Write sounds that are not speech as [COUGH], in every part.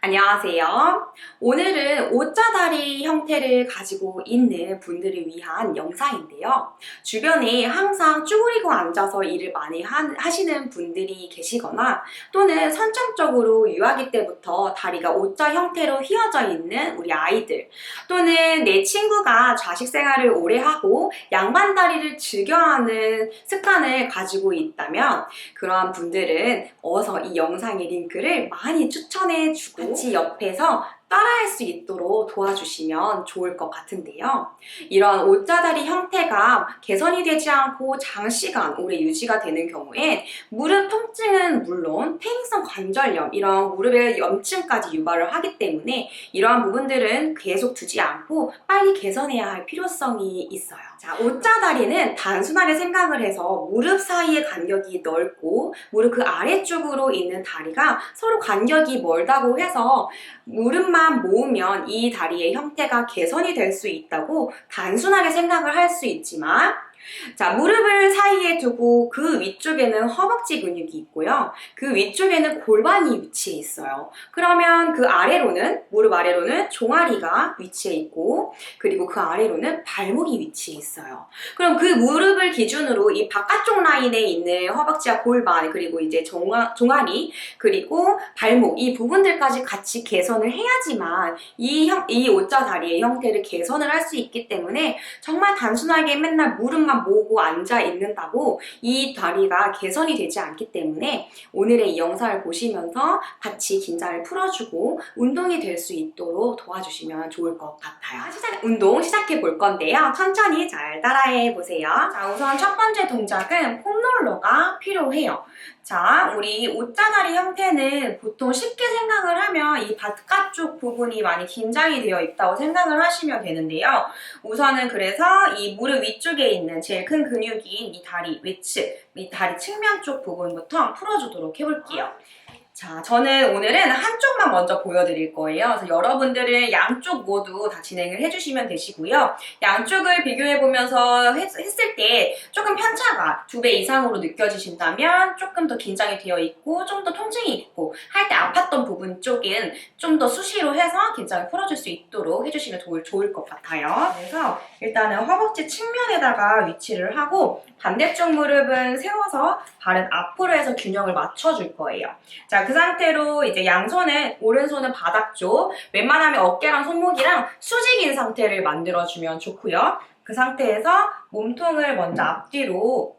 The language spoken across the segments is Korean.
안녕하세요. 오늘은 옷자다리 형태를 가지고 있는 분들을 위한 영상인데요. 주변에 항상 쭈그리고 앉아서 일을 많이 하, 하시는 분들이 계시거나 또는 선천적으로 유아기 때부터 다리가 옷자 형태로 휘어져 있는 우리 아이들 또는 내 친구가 자식 생활을 오래 하고 양반 다리를 즐겨하는 습관을 가지고 있다면 그러한 분들은 어서 이 영상의 링크를 많이 추천해 주고 같이 옆에서 따라할 수 있도록 도와주시면 좋을 것 같은데요. 이런 옷자다리 형태가 개선이 되지 않고 장시간 오래 유지가 되는 경우엔 무릎 통증은 물론 퇴행성 관절염 이런 무릎의 염증까지 유발을 하기 때문에 이러한 부분들은 계속 두지 않고 빨리 개선해야 할 필요성이 있어요. 자, 옷자다리는 단순하게 생각을 해서 무릎 사이의 간격이 넓고 무릎 그 아래쪽으로 있는 다리가 서로 간격이 멀다고 해서 무릎만 모으면 이 다리의 형태가 개선이 될 수 있다고 단순하게 생각을 할 수 있지만 자, 무릎을 사이에 두고 그 위쪽에는 허벅지 근육이 있고요. 그 위쪽에는 골반이 위치해 있어요. 그러면 그 아래로는, 무릎 아래로는 종아리가 위치해 있고, 그리고 그 아래로는 발목이 위치해 있어요. 그럼 그 무릎을 기준으로 이 바깥쪽 라인에 있는 허벅지와 골반, 그리고 이제 종아, 종아리, 그리고 발목, 이 부분들까지 같이 개선을 해야지만 이 형, 이 옷자 다리의 형태를 개선을 할 수 있기 때문에 정말 단순하게 맨날 무릎 만 모으고 앉아 있는다고 이 다리가 개선이 되지 않기 때문에 오늘의 이 영상을 보시면서 같이 긴장을 풀어주고 운동이 될 수 있도록 도와주시면 좋을 것 같아요. 시작, 운동 시작해 볼 건데요. 천천히 잘 따라해 보세요. 자, 우선 첫 번째 동작은 폼롤러가 필요해요. 자, 우리 옷자다리 형태는 보통 쉽게 생각을 하면 이 바깥쪽 부분이 많이 긴장이 되어 있다고 생각을 하시면 되는데요. 우선은 그래서 이 무릎 위쪽에 있는 제일 큰 근육인 이 다리 위측, 이 다리 측면 쪽 부분부터 풀어주도록 해볼게요. 자, 저는 오늘은 한쪽만 먼저 보여드릴 거예요. 그래서 여러분들은 양쪽 모두 다 진행을 해주시면 되시고요. 양쪽을 비교해보면서 했, 했을 때 조금 편차가 두 배 이상으로 느껴지신다면 조금 더 긴장이 되어 있고 좀 더 통증이 있고 할 때 아팠던 부분 쪽은 좀 더 수시로 해서 긴장을 풀어줄 수 있도록 해주시면 좋을, 좋을 것 같아요. 그래서 일단은 허벅지 측면에다가 위치를 하고 반대쪽 무릎은 세워서 발은 앞으로 해서 균형을 맞춰줄 거예요. 자, 그 상태로 이제 양손은 오른손은 바닥 쪽, 웬만하면 어깨랑 손목이랑 수직인 상태를 만들어주면 좋고요. 그 상태에서 몸통을 먼저 앞뒤로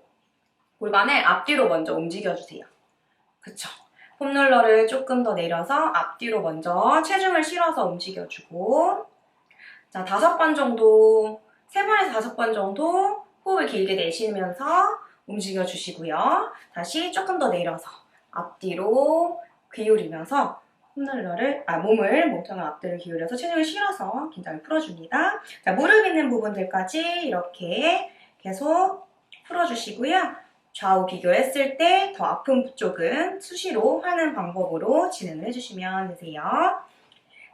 골반을 앞뒤로 먼저 움직여주세요. 그쵸? 폼롤러를 조금 더 내려서 앞뒤로 먼저 체중을 실어서 움직여주고 자, 다섯 번 정도, 세 번에서 다섯 번 정도 호흡을 길게 내쉬면서 움직여 주시고요. 다시 조금 더 내려서 앞뒤로 기울이면서 홈롤러를, 아, 몸을, 몸통을 앞뒤로 기울여서 체중을 실어서 긴장을 풀어줍니다. 자, 무릎 있는 부분들까지 이렇게 계속 풀어주시고요. 좌우 비교했을 때 더 아픈 쪽은 수시로 하는 방법으로 진행을 해주시면 되세요.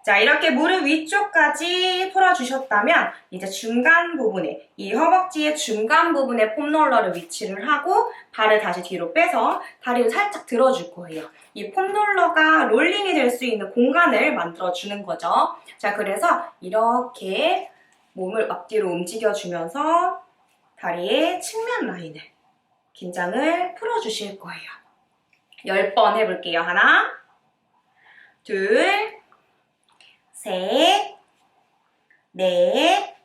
자, 이렇게 무릎 위쪽까지 풀어주셨다면 이제 중간 부분에 이 허벅지의 중간 부분에 폼롤러를 위치를 하고 발을 다시 뒤로 빼서 다리를 살짝 들어줄 거예요. 이 폼롤러가 롤링이 될 수 있는 공간을 만들어주는 거죠. 자, 그래서 이렇게 몸을 앞뒤로 움직여주면서 다리의 측면 라인을 긴장을 풀어주실 거예요. 10번 해볼게요. 하나, 둘, 셋, 넷,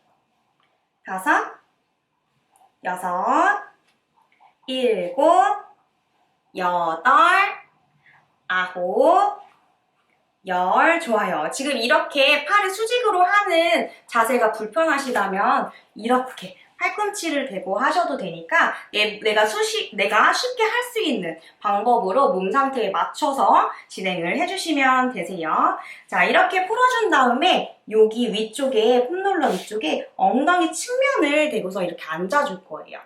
다섯, 여섯, 일곱, 여덟, 아홉, 열. 좋아요. 지금 이렇게 팔을 수직으로 하는 자세가 불편하시다면 이렇게 팔꿈치를 대고 하셔도 되니까 내, 내가 수시, 내가 쉽게 할 수 있는 방법으로 몸 상태에 맞춰서 진행을 해주시면 되세요. 자, 이렇게 풀어준 다음에 여기 위쪽에, 폼롤러 위쪽에 엉덩이 측면을 대고서 이렇게 앉아줄 거예요.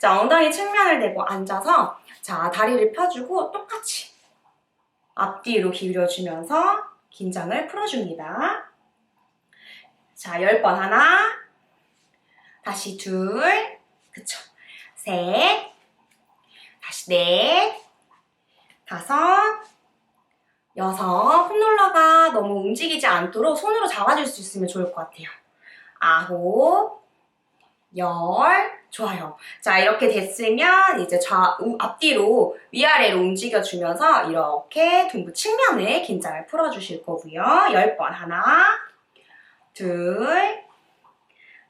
자, 엉덩이 측면을 대고 앉아서 자, 다리를 펴주고 똑같이 앞뒤로 기울여주면서 긴장을 풀어줍니다. 자, 10번 하나, 다시 둘, 그쵸. 셋, 다시 넷, 다섯, 여섯. 폼롤러가 너무 움직이지 않도록 손으로 잡아줄 수 있으면 좋을 것 같아요. 아홉, 열, 좋아요. 자, 이렇게 됐으면 이제 좌, 우- 앞뒤로 위아래로 움직여주면서 이렇게 둥근 측면에 긴장을 풀어주실 거고요. 열 번. 하나, 둘,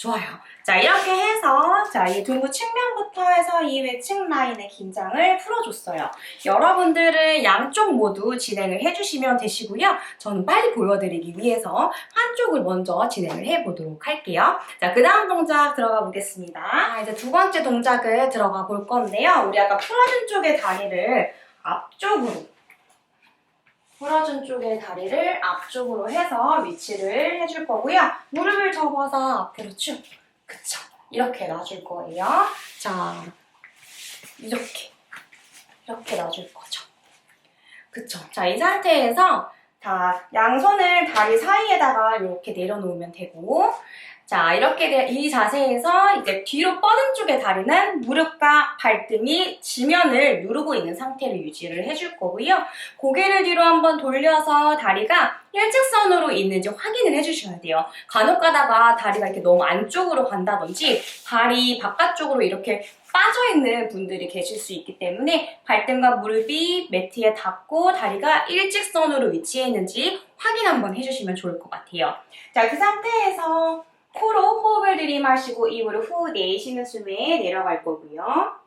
좋아요. 자, 이렇게 해서, 자, 이 둥근 측면부터 해서 이 외측 라인의 긴장을 풀어줬어요. 여러분들은 양쪽 모두 진행을 해주시면 되시고요. 저는 빨리 보여드리기 위해서 한쪽을 먼저 진행을 해보도록 할게요. 자, 그 다음 동작 들어가 보겠습니다. 자, 이제 두 번째 동작을 들어가 볼 건데요. 우리 아까 풀어준 쪽의 다리를 앞쪽으로 풀어준 쪽의 다리를 앞쪽으로 해서 위치를 해줄 거고요. 무릎을 접어서 앞으로 쭉. 그쵸. 이렇게 놔줄 거예요. 자, 이렇게. 이렇게 놔줄 거죠. 그쵸. 자, 이 상태에서 자, 양손을 다리 사이에다가 이렇게 내려놓으면 되고, 자, 이렇게 돼- 이 자세에서 이제 뒤로 뻗은 쪽의 다리는 무릎과 발등이 지면을 누르고 있는 상태를 유지를 해줄 거고요. 고개를 뒤로 한번 돌려서 다리가 일직선으로 있는지 확인을 해주셔야 돼요. 간혹 가다가 다리가 이렇게 너무 안쪽으로 간다든지 다리 바깥쪽으로 이렇게 빠져있는 분들이 계실 수 있기 때문에 발등과 무릎이 매트에 닿고 다리가 일직선으로 위치해 있는지 확인 한번 해주시면 좋을 것 같아요. 자, 그 상태에서 코로 호흡을 들이마시고 입으로 후 내쉬는 숨에 내려갈 거고요.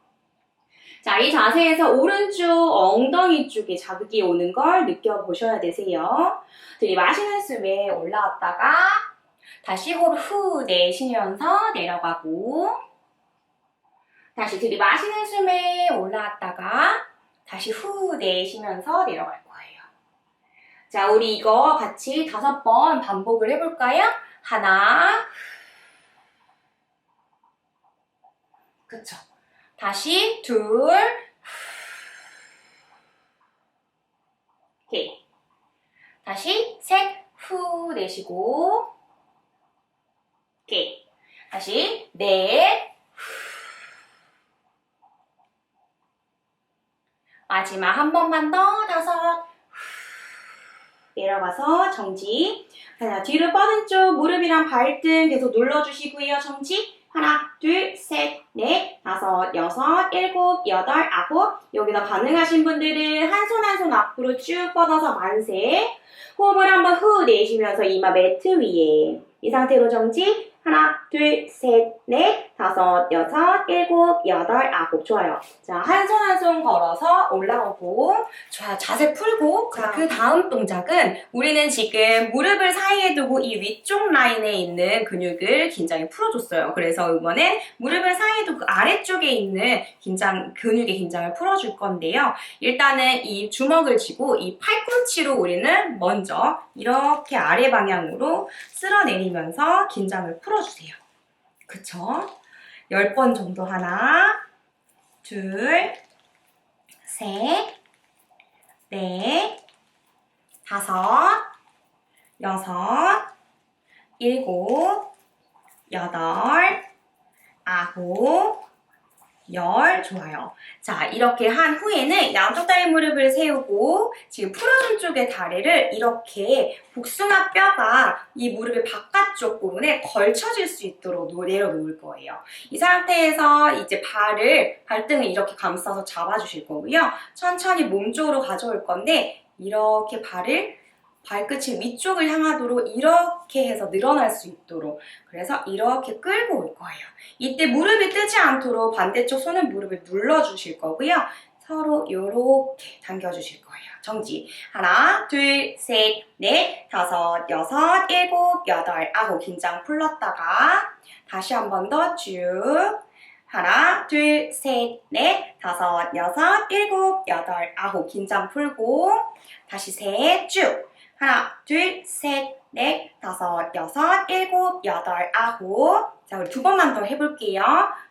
자, 이 자세에서 오른쪽 엉덩이 쪽에 자극이 오는 걸 느껴보셔야 되세요. 들이마시는 숨에 올라왔다가 다시 호흡 후 내쉬면서 내려가고 다시 들이마시는 숨에 올라왔다가 다시 후 내쉬면서 내려갈 거예요. 자, 우리 이거 같이 다섯 번 반복을 해볼까요? 하나 그쵸. 다시 둘 오케이. 다시 셋 후 내쉬고 오케이. 다시 넷 마지막 한 번만 더 다섯 내려가서 정지. 하나 뒤로 뻗은 쪽 무릎이랑 발등 계속 눌러주시고요. 정지. 하나 둘 셋 넷 다섯 여섯 일곱 여덟 아홉. 여기서 가능하신 분들은 한손 한 손 앞으로 쭉 뻗어서 만세. 호흡을 한번 후 내쉬면서 이마 매트 위에. 이 상태로 정지 하나, 둘, 셋, 넷, 다섯, 여섯, 일곱, 여덟, 아홉. 좋아요. 자, 한 손 한 손 걸어서 올라오고, 좋아요. 자세 풀고. 자, 그 다음 동작은 우리는 지금 무릎을 사이에 두고 이 위쪽 라인에 있는 근육을 긴장히 풀어줬어요. 그래서 이번엔 무릎을 사이에 두고 아래쪽에 있는 긴장, 근육의 긴장을 풀어줄 건데요. 일단은 이 주먹을 쥐고 이 팔꿈치로 우리는 먼저 이렇게 아래 방향으로 쓸어 내리면서 긴장을 풀어 주세요. 그쵸? 10번 정도 하나, 둘, 셋, 넷, 다섯, 여섯, 일곱, 여덟, 아홉, 열, 좋아요. 자, 이렇게 한 후에는 양쪽 다리 무릎을 세우고 지금 풀어준 쪽의 다리를 이렇게 복숭아 뼈가 이 무릎의 바깥쪽 부분에 걸쳐질 수 있도록 놓- 내려놓을 거예요. 이 상태에서 이제 발을, 발등을 이렇게 감싸서 잡아주실 거고요. 천천히 몸 쪽으로 가져올 건데 이렇게 발을 발끝이 위쪽을 향하도록 이렇게 해서 늘어날 수 있도록 그래서 이렇게 끌고 올 거예요. 이때 무릎이 뜨지 않도록 반대쪽 손은 무릎을 눌러주실 거고요. 서로 이렇게 당겨주실 거예요. 정지. 하나, 둘, 셋, 넷, 다섯, 여섯, 일곱, 여덟, 아홉. 긴장 풀렀다가 다시 한 번 더 쭉. 하나, 둘, 셋, 넷, 다섯, 여섯, 일곱, 여덟, 아홉. 긴장 풀고 다시 셋, 쭉. 하나, 둘, 셋, 넷, 다섯, 여섯, 일곱, 여덟, 아홉. 자, 우리 두 번만 더 해볼게요.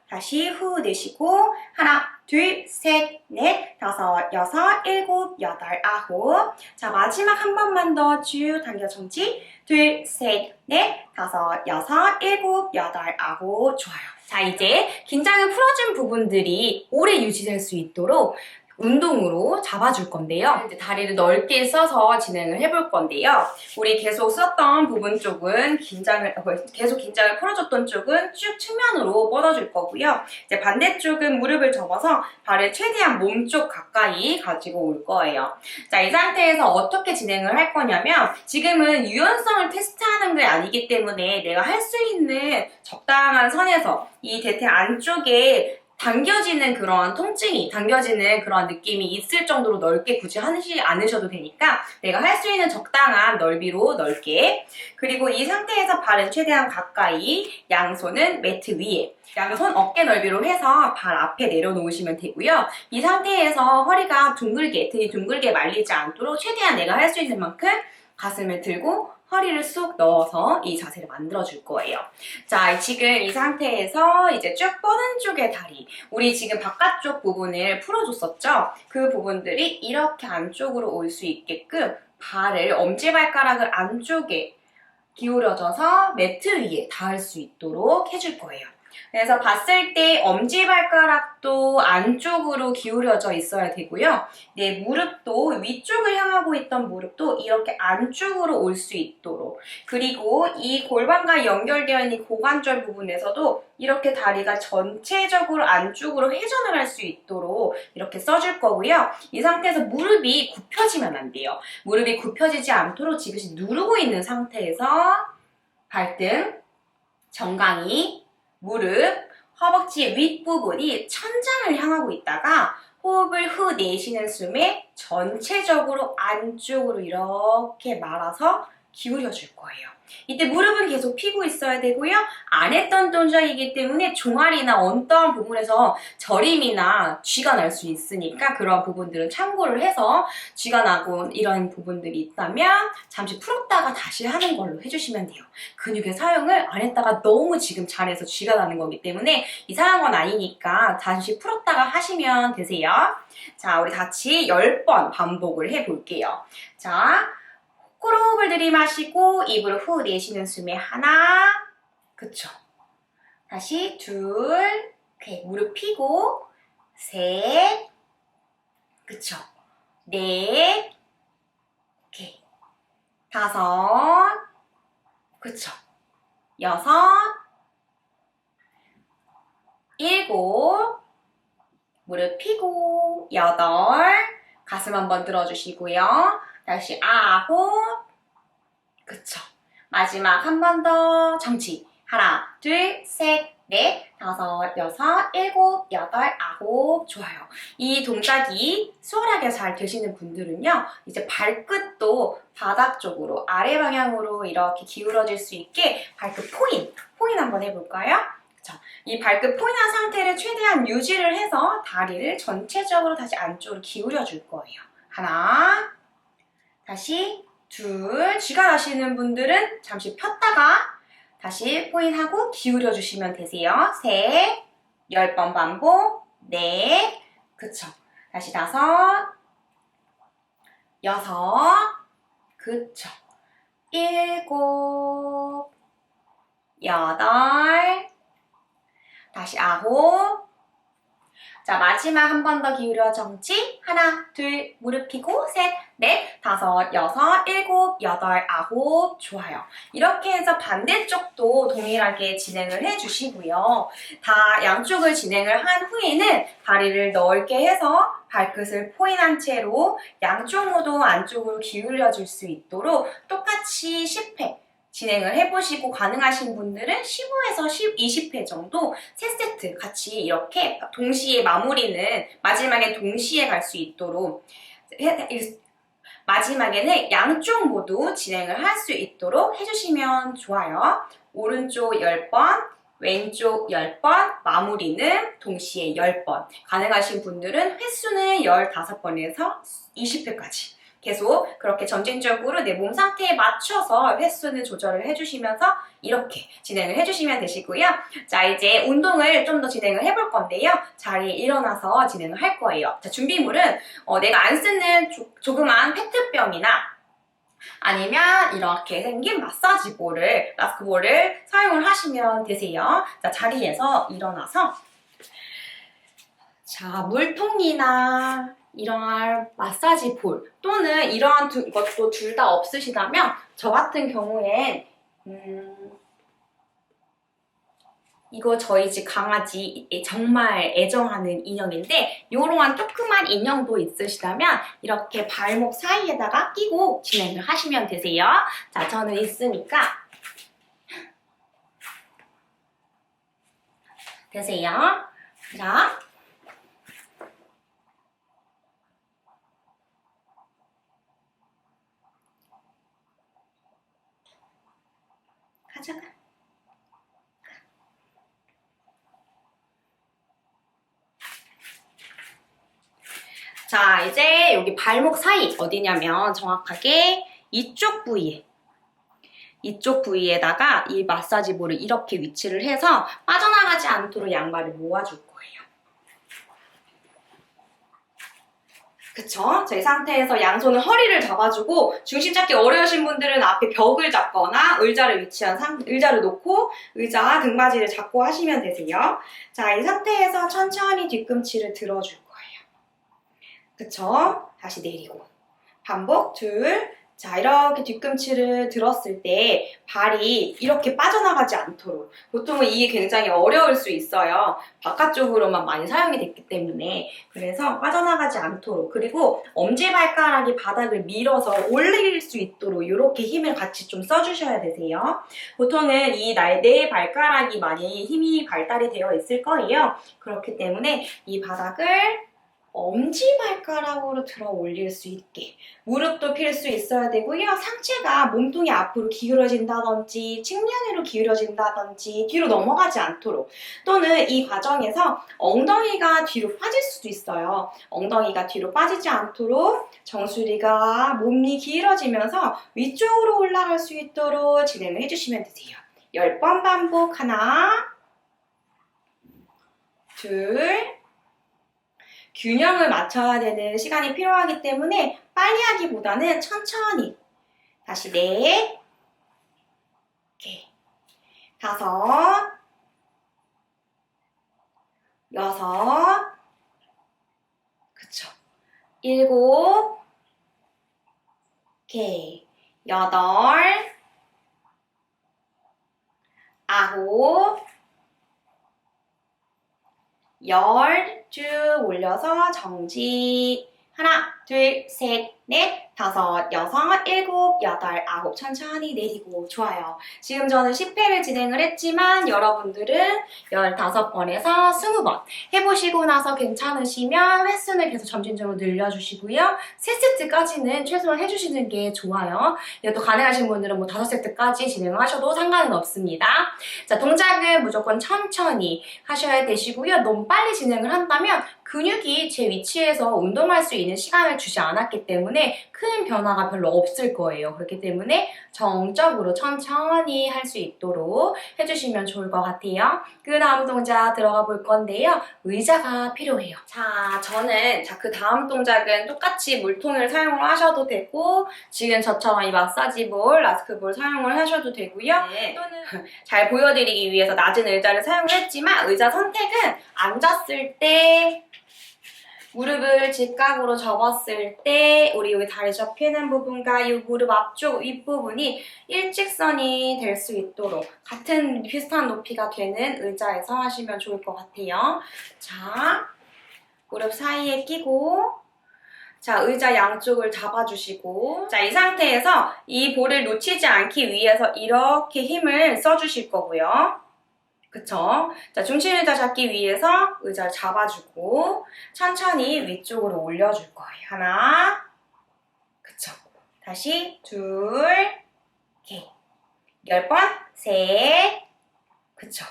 다시 후 내쉬고 하나, 둘, 셋, 넷, 다섯, 여섯, 일곱, 여덟, 아홉. 자, 마지막 한 번만 더 쭉 당겨 정지. 둘, 셋, 넷, 다섯, 여섯, 일곱, 여덟, 아홉. 좋아요. 자, 이제 긴장을 풀어준 부분들이 오래 유지될 수 있도록 운동으로 잡아줄 건데요. 이제 다리를 넓게 써서 진행을 해볼 건데요. 우리 계속 썼던 부분 쪽은 긴장을, 어, 계속 긴장을 풀어줬던 쪽은 쭉 측면으로 뻗어줄 거고요. 이제 반대쪽은 무릎을 접어서 발을 최대한 몸쪽 가까이 가지고 올 거예요. 자, 이 상태에서 어떻게 진행을 할 거냐면 지금은 유연성을 테스트하는 게 아니기 때문에 내가 할 수 있는 적당한 선에서 이 대퇴 안쪽에 당겨지는 그런 통증이, 당겨지는 그런 느낌이 있을 정도로 넓게 굳이 하지 않으셔도 되니까 내가 할 수 있는 적당한 넓이로 넓게 그리고 이 상태에서 발은 최대한 가까이 양손은 매트 위에 양손 어깨 넓이로 해서 발 앞에 내려놓으시면 되고요. 이 상태에서 허리가 둥글게, 등이 둥글게 말리지 않도록 최대한 내가 할 수 있는 만큼 가슴을 들고 허리를 쑥 넣어서 이 자세를 만들어 줄 거예요. 자, 지금 이 상태에서 이제 쭉 뻗은 쪽의 다리, 우리 지금 바깥쪽 부분을 풀어줬었죠? 그 부분들이 이렇게 안쪽으로 올 수 있게끔 발을, 엄지발가락을 안쪽에 기울여져서 매트 위에 닿을 수 있도록 해줄 거예요. 그래서 봤을 때 엄지발가락도 안쪽으로 기울여져 있어야 되고요. 내 무릎도 위쪽을 향하고 있던 무릎도 이렇게 안쪽으로 올 수 있도록 그리고 이 골반과 연결되어 있는 고관절 부분에서도 이렇게 다리가 전체적으로 안쪽으로 회전을 할 수 있도록 이렇게 써줄 거고요. 이 상태에서 무릎이 굽혀지면 안 돼요. 무릎이 굽혀지지 않도록 지그시 누르고 있는 상태에서 발등, 정강이, 무릎, 허벅지 윗부분이 천장을 향하고 있다가 호흡을 후 내쉬는 숨에 전체적으로 안쪽으로 이렇게 말아서 기울여 줄 거예요. 이때 무릎은 계속 피고 있어야 되고요. 안 했던 동작이기 때문에 종아리나 언떠한 부분에서 저림이나 쥐가 날 수 있으니까 그런 부분들은 참고를 해서 쥐가 나고 이런 부분들이 있다면 잠시 풀었다가 다시 하는 걸로 해주시면 돼요. 근육의 사용을 안 했다가 너무 지금 잘해서 쥐가 나는 거기 때문에 이상한 건 아니니까 잠시 풀었다가 하시면 되세요. 자, 우리 같이 10번 반복을 해볼게요. 자, 코로 호흡을 들이마시고 입으로 후 내쉬는 숨에 하나. 그쵸. 다시 둘 오케이 무릎 펴고 셋. 그쵸. 넷. 오케이. 다섯. 그쵸. 여섯. 일곱. 무릎 펴고 여덟. 가슴 한번 들어주시고요 다시 아홉. 그쵸. 마지막 한 번 더 정지 하나 둘 셋 넷 다섯 여섯 일곱 여덟 아홉. 좋아요. 이 동작이 수월하게 잘 되시는 분들은요 이제 발끝도 바닥 쪽으로 아래 방향으로 이렇게 기울어질 수 있게 발끝 포인 포인 한번 해볼까요? 이 발끝 포인한 상태를 최대한 유지를 해서 다리를 전체적으로 다시 안쪽으로 기울여 줄 거예요. 하나 다시 둘, 쥐가 나시는 분들은 잠시 폈다가 다시 포인하고 기울여 주시면 되세요. 셋, 열 번 반복, 넷, 그쵸. 다시 다섯, 여섯, 그쵸. 일곱, 여덟, 다시 아홉, 자, 마지막 한 번 더 기울여 정지. 하나, 둘, 무릎 펴고, 셋, 넷, 다섯, 여섯, 일곱, 여덟, 아홉. 좋아요. 이렇게 해서 반대쪽도 동일하게 진행을 해주시고요. 다 양쪽을 진행을 한 후에는 다리를 넓게 해서 발끝을 포인한 채로 양쪽 모두 안쪽으로 기울여 줄 수 있도록 똑같이 10회 진행을 해보시고 가능하신 분들은 15에서 10, 20회 정도 3세트 같이 이렇게 동시에 마무리는 마지막에 동시에 갈 수 있도록 마지막에는 양쪽 모두 진행을 할 수 있도록 해주시면 좋아요. 오른쪽 10번, 왼쪽 10번, 마무리는 동시에 10번. 가능하신 분들은 횟수는 15번에서 20회까지 계속 그렇게 점진적으로 내 몸 상태에 맞춰서 횟수는 조절을 해주시면서 이렇게 진행을 해주시면 되시고요. 자, 이제 운동을 좀 더 진행을 해볼 건데요. 자리에 일어나서 진행을 할 거예요. 자, 준비물은 어, 내가 안 쓰는 조, 조그만 페트병이나 아니면 이렇게 생긴 마사지 볼을, 마스크 볼을 사용을 하시면 되세요. 자, 자리에서 일어나서 자, 물통이나 이러한 마사지 볼 또는 이러한 두, 것도 둘 다 없으시다면 저 같은 경우엔 음, 이거 저희 집 강아지 정말 애정하는 인형인데 요러한 조그만 인형도 있으시다면 이렇게 발목 사이에다가 끼고 진행을 하시면 되세요. 자, 저는 있으니까 되세요. 자, 가져가. 자, 이제 여기 발목 사이 어디냐면 정확하게 이쪽 부위에 이쪽 부위에다가 이 마사지 볼을 이렇게 위치를 해서 빠져나가지 않도록 양발을 모아줄 거예요. 그쵸? 자, 이 상태에서 양손은 허리를 잡아주고 중심 잡기 어려우신 분들은 앞에 벽을 잡거나 의자를 위치한 상, 의자를 놓고 의자 등받이를 잡고 하시면 되세요. 자, 이 상태에서 천천히 뒤꿈치를 들어줄 거예요. 그쵸? 다시 내리고. 반복, 둘. 자, 이렇게 뒤꿈치를 들었을 때 발이 이렇게 빠져나가지 않도록. 보통은 이게 굉장히 어려울 수 있어요. 바깥쪽으로만 많이 사용이 됐기 때문에. 그래서 빠져나가지 않도록. 그리고 엄지발가락이 바닥을 밀어서 올릴 수 있도록 이렇게 힘을 같이 좀 써주셔야 되세요. 보통은 이 네 발가락이 많이 힘이 발달이 되어 있을 거예요. 그렇기 때문에 이 바닥을 엄지발가락으로 들어 올릴 수 있게 무릎도 필 수 있어야 되고요. 상체가 몸통이 앞으로 기울어진다든지 측면으로 기울어진다든지 뒤로 넘어가지 않도록 또는 이 과정에서 엉덩이가 뒤로 빠질 수도 있어요. 엉덩이가 뒤로 빠지지 않도록 정수리가 몸이 길어지면서 위쪽으로 올라갈 수 있도록 진행을 해주시면 되세요. 10번 반복 하나 둘 균형을 맞춰야 되는 시간이 필요하기 때문에 빨리 하기보다는 천천히. 다시 네. 개, 다섯. 여섯. 그쵸. 일곱. 개 여덟. 아홉 열 쭉 올려서 정지. 하나 둘 셋 넷 다섯, 여섯, 일곱, 여덟, 아홉 천천히 내리고 좋아요. 지금 저는 10회를 진행을 했지만 여러분들은 15번에서 20번 해보시고 나서 괜찮으시면 횟수는 계속 점진적으로 늘려주시고요. 3세트까지는 최소한 해주시는 게 좋아요. 또 가능하신 분들은 뭐 5세트까지 진행을 하셔도 상관은 없습니다. 자, 동작은 무조건 천천히 하셔야 되시고요. 너무 빨리 진행을 한다면 근육이 제 위치에서 운동할 수 있는 시간을 주지 않았기 때문에 큰 변화가 별로 없을 거예요. 그렇기 때문에 정적으로 천천히 할 수 있도록 해주시면 좋을 것 같아요. 그 다음 동작 들어가 볼 건데요. 의자가 필요해요. 자, 저는 자, 그 다음 동작은 똑같이 물통을 사용을 하셔도 되고 지금 저처럼 이 마사지볼, 라스크볼 사용을 하셔도 되고요. 네. 또는 [LAUGHS] 잘 보여드리기 위해서 낮은 의자를 사용을 했지만 의자 선택은 앉았을 때 무릎을 직각으로 접었을 때 우리 여기 다리 접히는 부분과 이 무릎 앞쪽 윗부분이 일직선이 될 수 있도록 같은 비슷한 높이가 되는 의자에서 하시면 좋을 것 같아요. 자, 무릎 사이에 끼고 자, 의자 양쪽을 잡아주시고 자, 이 상태에서 이 볼을 놓치지 않기 위해서 이렇게 힘을 써주실 거고요. 그쵸? 자, 중심 의자 잡기 위해서 의자를 잡아주고 천천히 위쪽으로 올려줄 거예요. 하나, 그쵸? 다시 둘, 개, 열 번, 셋, 그쵸?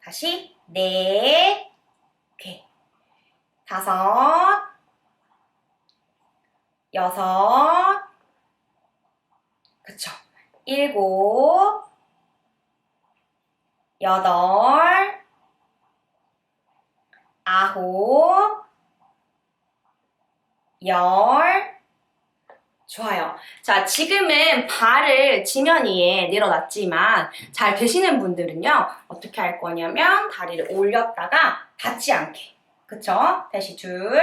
다시 네, 개, 다섯, 여섯, 그쵸. 일곱, 여덟, 아홉, 열. 좋아요. 자, 지금은 발을 지면 위에 내려놨지만 잘 되시는 분들은요, 어떻게 할 거냐면 다리를 올렸다가 닿지 않게. 그쵸? 다시 둘.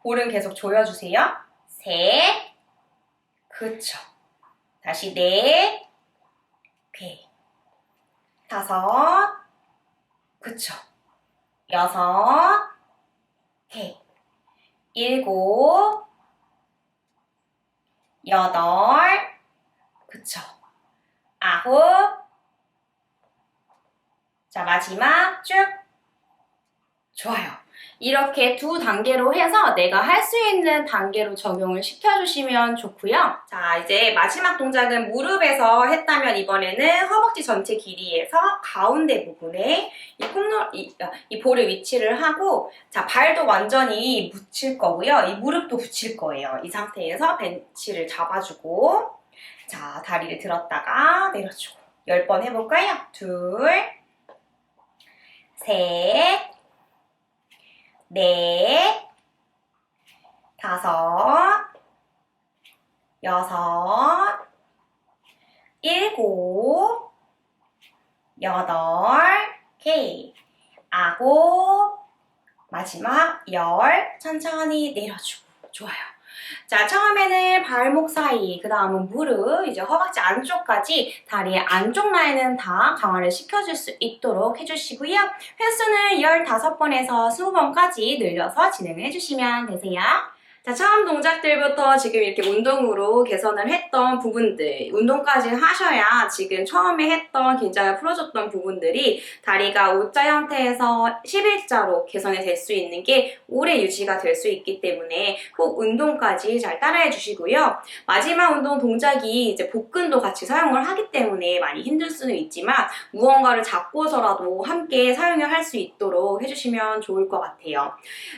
볼은 계속 조여주세요. 셋. 그쵸. 다시 넷. 오케이. 다섯. 그쵸. 여섯. 오케이. 일곱. 여덟. 그쵸. 아홉. 자, 마지막 쭉. 좋아요. 이렇게 두 단계로 해서 내가 할 수 있는 단계로 적용을 시켜주시면 좋고요. 자, 이제 마지막 동작은 무릎에서 했다면 이번에는 허벅지 전체 길이에서 가운데 부분에 이 콩놀, 이, 아, 이 볼을 위치를 하고 자, 발도 완전히 묻힐 거고요. 이 무릎도 붙일 거예요. 이 상태에서 벤치를 잡아주고 자, 다리를 들었다가 내려주고 열번 해볼까요? 둘, 셋, 넷, 다섯, 여섯, 일곱, 여덟, 오케이. 아홉, 마지막 열, 천천히 내려주고. 좋아요. 자, 처음에는 발목 사이, 그 다음은 무릎, 이제 허벅지 안쪽까지 다리의 안쪽 라인은 다 강화를 시켜줄 수 있도록 해주시고요. 횟수는 15번에서 20번까지 늘려서 진행을 해주시면 되세요. 자, 처음 동작들부터 지금 이렇게 운동으로 개선을 했던 부분들, 운동까지 하셔야 지금 처음에 했던 긴장을 풀어줬던 부분들이 다리가 O자 형태에서 11자로 개선이 될 수 있는 게 오래 유지가 될 수 있기 때문에 꼭 운동까지 잘 따라해 주시고요. 마지막 운동 동작이 이제 복근도 같이 사용을 하기 때문에 많이 힘들 수는 있지만 무언가를 잡고서라도 함께 사용을 할 수 있도록 해주시면 좋을 것 같아요.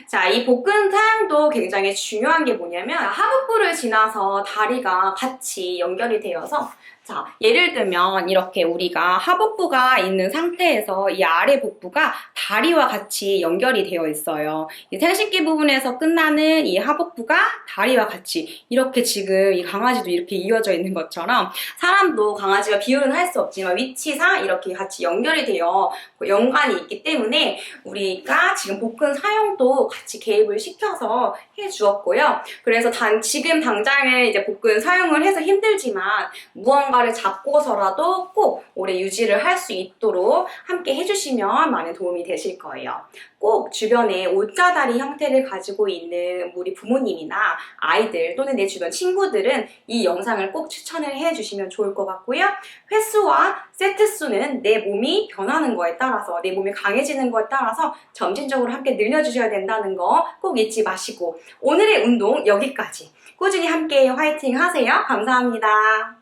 자, 이 복근 사용도 굉장히 중요한 게 뭐냐면 하복부를 지나서 다리가 같이 연결이 되어서 자, 예를 들면 이렇게 우리가 하복부가 있는 상태에서 이 아래 복부가 다리와 같이 연결이 되어 있어요. 이 생식기 부분에서 끝나는 이 하복부가 다리와 같이 이렇게 지금 이 강아지도 이렇게 이어져 있는 것처럼 사람도 강아지가 비유는 할수 없지만 위치상 이렇게 같이 연결이 되어 연관이 있기 때문에 우리가 지금 복근 사용도 같이 개입을 시켜서 해 주었고요. 그래서 단 지금 당장에 이제 복근 사용을 해서 힘들지만 무언가 를 잡고서라도 꼭 오래 유지를 할 수 있도록 함께 해주시면 많은 도움이 되실 거예요. 꼭 주변에 옷자다리 형태를 가지고 있는 우리 부모님이나 아이들 또는 내 주변 친구들은 이 영상을 꼭 추천을 해주시면 좋을 것 같고요. 횟수와 세트 수는 내 몸이 변하는 거에 따라서 내 몸이 강해지는 거에 따라서 점진적으로 함께 늘려주셔야 된다는 거 꼭 잊지 마시고 오늘의 운동 여기까지 꾸준히 함께 화이팅 하세요. 감사합니다.